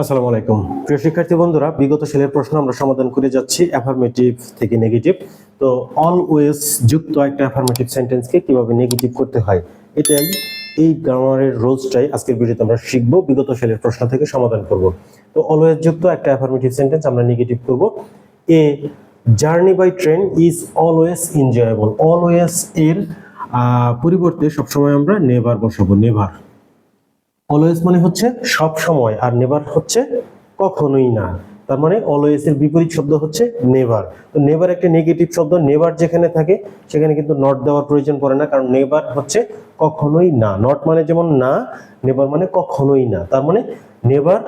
আসসালামু আলাইকুম। প্রিয় শিক্ষার্থী বন্ধুরা, বিগত সেলের প্রশ্ন আমরা সমাধান করে যাচ্ছি অ্যাফার্মেটিভ থেকে নেগেটিভ তো অলওয়েজ যুক্ত একটা অ্যাফার্মেটিভ সেন্টেন্সকে কীভাবে নেগেটিভ করতে হয় এটাই এই গ্রামারের রোজটাই আজকের ভিডিওতে আমরা শিখব, বিগত সেলের প্রশ্ন থেকে সমাধান করব। তো অলওয়েজ যুক্ত একটা অ্যাফার্মেটিভ সেন্টেন্স আমরা নেগেটিভ করব। A journey by train is always enjoyable always এর পরিবর্তে সবসময় আমরা নেভার বসাবো নেভার অলওয়েজ মানে হচ্ছে সব সময় আর নেভার হচ্ছে কখনোই না। তার মানে অলওয়েজ এর বিপরীত শব্দ হচ্ছে নেভার তো নেভার একটা নেগেটিভ শব্দ নেভার যেখানে থাকে, সেখানে কিন্তু নট দেওয়ার প্রয়োজন পড়ে না, কারণ নেভার হচ্ছে কখনোই না। নট মানে যেমন না নেভার মানে কখনোই না। তার মানে নেভার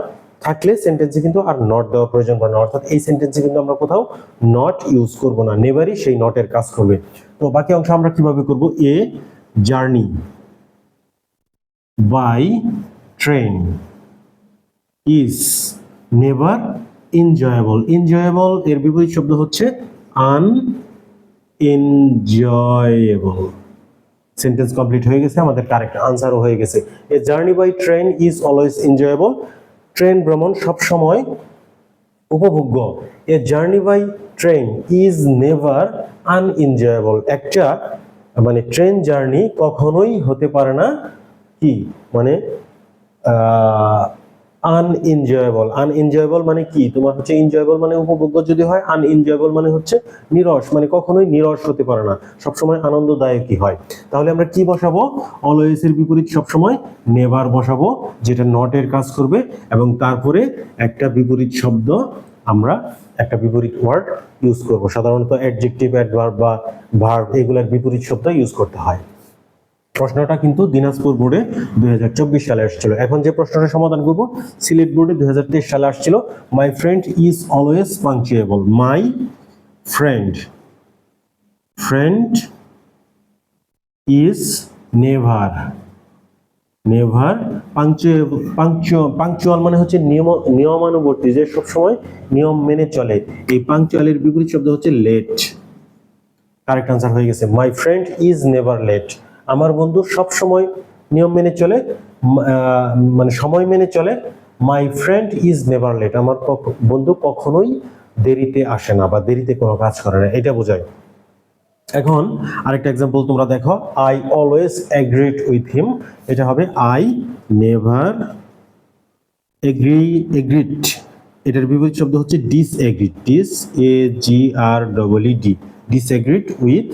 থাকলে সেন্টেন্সে কিন্তু আর নট দেওয়ার প্রয়োজন পড়ে না। অর্থাৎ এই সেন্টেন্সে কিন্তু আমরা কোথাও নট ইউজ করব না। নেভারই সেই নটের কাজ করবে। তো বাকি অংশ আমরা কীভাবে করব? A journey by train is never enjoyable. Enjoyable এর বিপরীত শব্দ হচ্ছে আন এনজয়েবল সেন্টেন্স কমপ্লিট হয়ে গেছে, আমাদের কারেক্ট আনসারও হয়ে গেছে। A journey by train is always enjoyable train ভ্রমণ সব সময় উপভোগ্য। A journey by train is never unenjoyable একটা মানে ট্রেন জার্নি কখনোই হতে পারে না কি? মানে আনএনজয়েবল আনএনজয়েবল মানে কি? তোমার হচ্ছে এনজয়েবল মানে উপভোগ্য যদি হয় আনএনজয়েবল মানে হচ্ছে নিরস মানে কখনোই নিরস হতে পারে না। সবসময় আনন্দদায়কই হয়। তাহলে আমরা কি বসাবো? অলওয়েজ এর বিপরীত সবসময় নেভার বসাবো, যেটা নটের কাজ করবে, এবং তারপরে একটা বিপরীত শব্দ আমরা একটা বিপরীত ওয়ার্ড ইউজ করব। সাধারণত অ্যাডজেক্টিভ অ্যাডভার্ব বা ভার্ব এগুলোর বিপরীত শব্দ ইউজ করতে হয়। প্রশ্নটা কিন্তু দিনাজপুর বোর্ডে দুই হাজার চব্বিশ সালে আসছিল। এখন যে প্রশ্নটা সমাধান করব, সিলেট বোর্ডে দু হাজার তেইশ সালে আসছিল my friend is always punctual my friend friend is never never punctual মানে হচ্ছে নিয়ম, নিয়মানুবর্তী, যে সবসময় নিয়ম মেনে চলে। এই পাংচুয়ালের বিপরীত শব্দ হচ্ছে লেট কারেক্ট আনসার হয়ে গেছে। My friend is never late আমার বন্ধু সব সময় নিয়ম মেনে চলে মানে সময় মেনে চলে। My friend is never late আমার বন্ধু কখনোই দেরিতে আসে না বা দেরিতে কোনো কাজ করে না, এটা বোঝায়। এখন আরেকটা এক্সাম্পল তোমরা দেখো। I always agreed with him এটা হবে আই নেভার এগ্রি এগ্রিড এটার বিপরীত শব্দ হচ্ছে disagreed dis A G R double E D disagreed with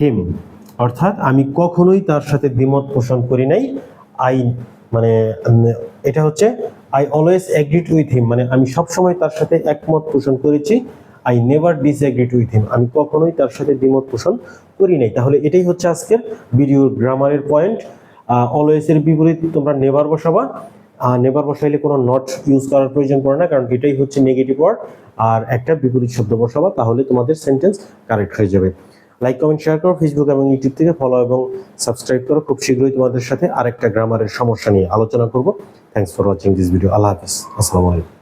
him অর্থাৎ আমি কখনোই তার সাথে দ্বিমত পোষণ করি নাই। আই মানে এটা হচ্ছে I always agreed with him মানে আমি সবসময় তার সাথে একমত পোষণ করেছি। I never disagreed with him আমি কখনোই তার সাথে দ্বিমত পোষণ করি নাই। তাহলে এটাই হচ্ছে আজকের ভিডিওর গ্রামারের পয়েন্ট অলওয়েজ এর বিপরীত তোমরা নেভার বসাবা। নেভার বসাইলে কোনো নট ইউজ করার প্রয়োজন পড়ে না, কারণ এটাই হচ্ছে নেগেটিভ ওয়ার্ড আর একটা বিপরীত শব্দ বসাবা, তাহলে তোমাদের সেন্টেন্স কারেক্ট হয়ে যাবে। লাইক কমেন্ট শেয়ার করো ফেসবুক এবং ইউটিউব থেকে ফলো এবং সাবস্ক্রাইব করো। খুব শীঘ্রই তোমাদের সাথে আরেকটা গ্রামারের সমস্যা নিয়ে আলোচনা করব। Thanks for watching this video আল্লাহ হাফিজ। আসসালামু আলাইকুম।